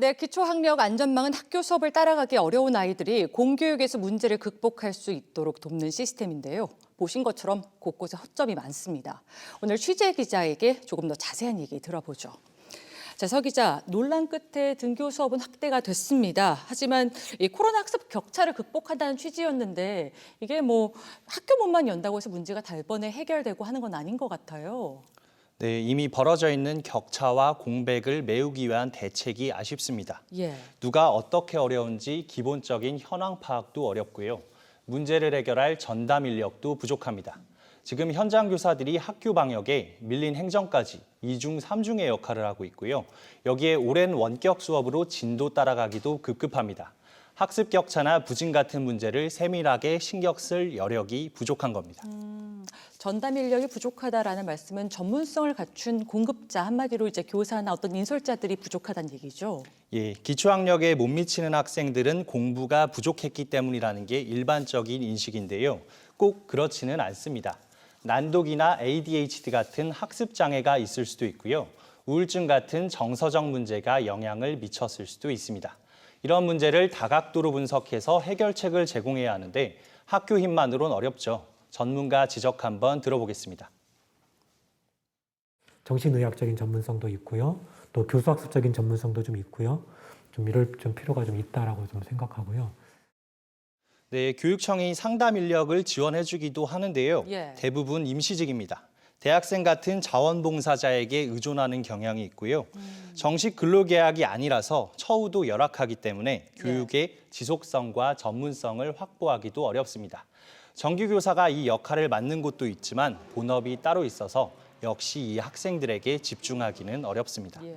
네, 기초학력 안전망은 학교 수업을 따라가기 어려운 아이들이 공교육에서 문제를 극복할 수 있도록 돕는 시스템인데요. 보신 것처럼 곳곳에 허점이 많습니다. 오늘 취재 기자에게 조금 더 자세한 얘기 들어보죠. 자, 서 기자, 논란 끝에 등교 수업은 확대가 됐습니다. 하지만 이 코로나 학습 격차를 극복한다는 취지였는데 이게 뭐 학교 문만 연다고 해서 문제가 달번에 해결되고 하는 건 아닌 것 같아요. 네, 이미 벌어져 있는 격차와 공백을 메우기 위한 대책이 아쉽습니다. 예. 누가 어떻게 어려운지 기본적인 현황 파악도 어렵고요. 문제를 해결할 전담 인력도 부족합니다. 지금 현장 교사들이 학교 방역에 밀린 행정까지 이중삼중의 역할을 하고 있고요. 여기에 오랜 원격 수업으로 진도 따라가기도 급급합니다. 학습 격차나 부진 같은 문제를 세밀하게 신경 쓸 여력이 부족한 겁니다. 전담 인력이 부족하다라는 말씀은 전문성을 갖춘 공급자 한마디로 이제 교사나 어떤 인솔자들이 부족하다는 얘기죠. 예, 기초학력에 못 미치는 학생들은 공부가 부족했기 때문이라는 게 일반적인 인식인데요. 꼭 그렇지는 않습니다. 난독이나 ADHD 같은 학습 장애가 있을 수도 있고요. 우울증 같은 정서적 문제가 영향을 미쳤을 수도 있습니다. 이런 문제를 다각도로 분석해서 해결책을 제공해야 하는데 학교 힘만으론 어렵죠. 전문가 지적 한번 들어보겠습니다. 정신의학적인 전문성도 있고요. 또 교수학습적인 전문성도 좀 있고요. 좀 이럴 좀 필요가 좀 있다라고 좀 생각하고요. 네, 교육청이 상담 인력을 지원해 주기도 하는데요. 예. 대부분 임시직입니다. 대학생 같은 자원봉사자에게 의존하는 경향이 있고요. 정식 근로계약이 아니라서 처우도 열악하기 때문에 교육의 지속성과 전문성을 확보하기도 어렵습니다. 정규교사가 이 역할을 맡는 곳도 있지만 본업이 따로 있어서 역시 이 학생들에게 집중하기는 어렵습니다. 예.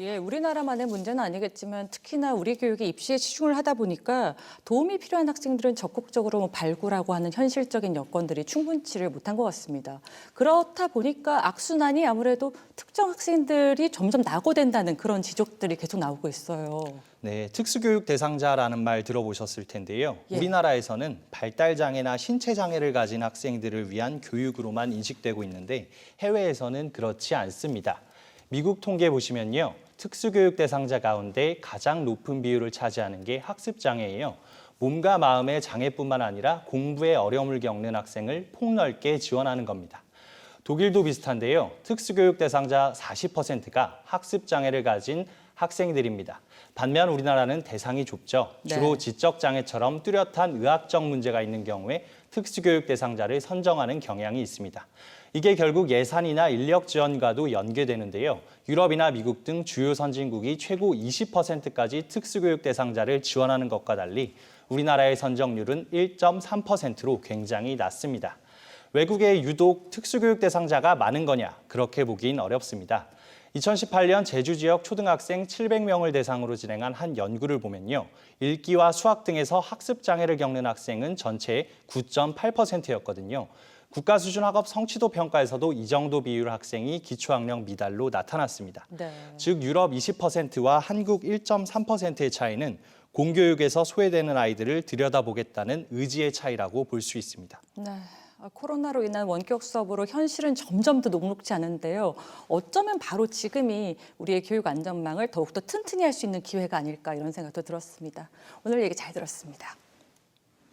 예, 우리나라만의 문제는 아니겠지만 특히나 우리 교육이 입시에 치중을 하다 보니까 도움이 필요한 학생들은 적극적으로 뭐 발굴하고 하는 현실적인 여건들이 충분치를 못한 것 같습니다. 그렇다 보니까 악순환이 아무래도 특정 학생들이 점점 낙오된다는 그런 지적들이 계속 나오고 있어요. 네, 특수교육 대상자라는 말 들어보셨을 텐데요. 예. 우리나라에서는 발달 장애나 신체 장애를 가진 학생들을 위한 교육으로만 인식되고 있는데 해외에서는 그렇지 않습니다. 미국 통계 보시면요. 특수교육 대상자 가운데 가장 높은 비율을 차지하는 게 학습 장애예요. 몸과 마음의 장애뿐만 아니라 공부에 어려움을 겪는 학생을 폭넓게 지원하는 겁니다. 독일도 비슷한데요. 특수교육 대상자 40%가 학습 장애를 가진 학생들입니다. 반면 우리나라는 대상이 좁죠. 주로 네. 지적 장애처럼 뚜렷한 의학적 문제가 있는 경우에 특수교육 대상자를 선정하는 경향이 있습니다. 이게 결국 예산이나 인력 지원과도 연계되는데요. 유럽이나 미국 등 주요 선진국이 최고 20%까지 특수교육 대상자를 지원하는 것과 달리 우리나라의 선정률은 1.3%로 굉장히 낮습니다. 외국에 유독 특수교육 대상자가 많은 거냐? 그렇게 보긴 어렵습니다. 2018년 제주 지역 초등학생 700명을 대상으로 진행한 한 연구를 보면요. 읽기와 수학 등에서 학습 장애를 겪는 학생은 전체의 9.8%였거든요. 국가 수준 학업 성취도 평가에서도 이 정도 비율 학생이 기초학력 미달로 나타났습니다. 네. 즉 유럽 20%와 한국 1.3%의 차이는 공교육에서 소외되는 아이들을 들여다보겠다는 의지의 차이라고 볼 수 있습니다. 네. 아, 코로나로 인한 원격 수업으로 현실은 점점 더 녹록지 않은데요. 어쩌면 바로 지금이 우리의 교육 안전망을 더욱더 튼튼히 할 수 있는 기회가 아닐까 이런 생각도 들었습니다. 오늘 얘기 잘 들었습니다.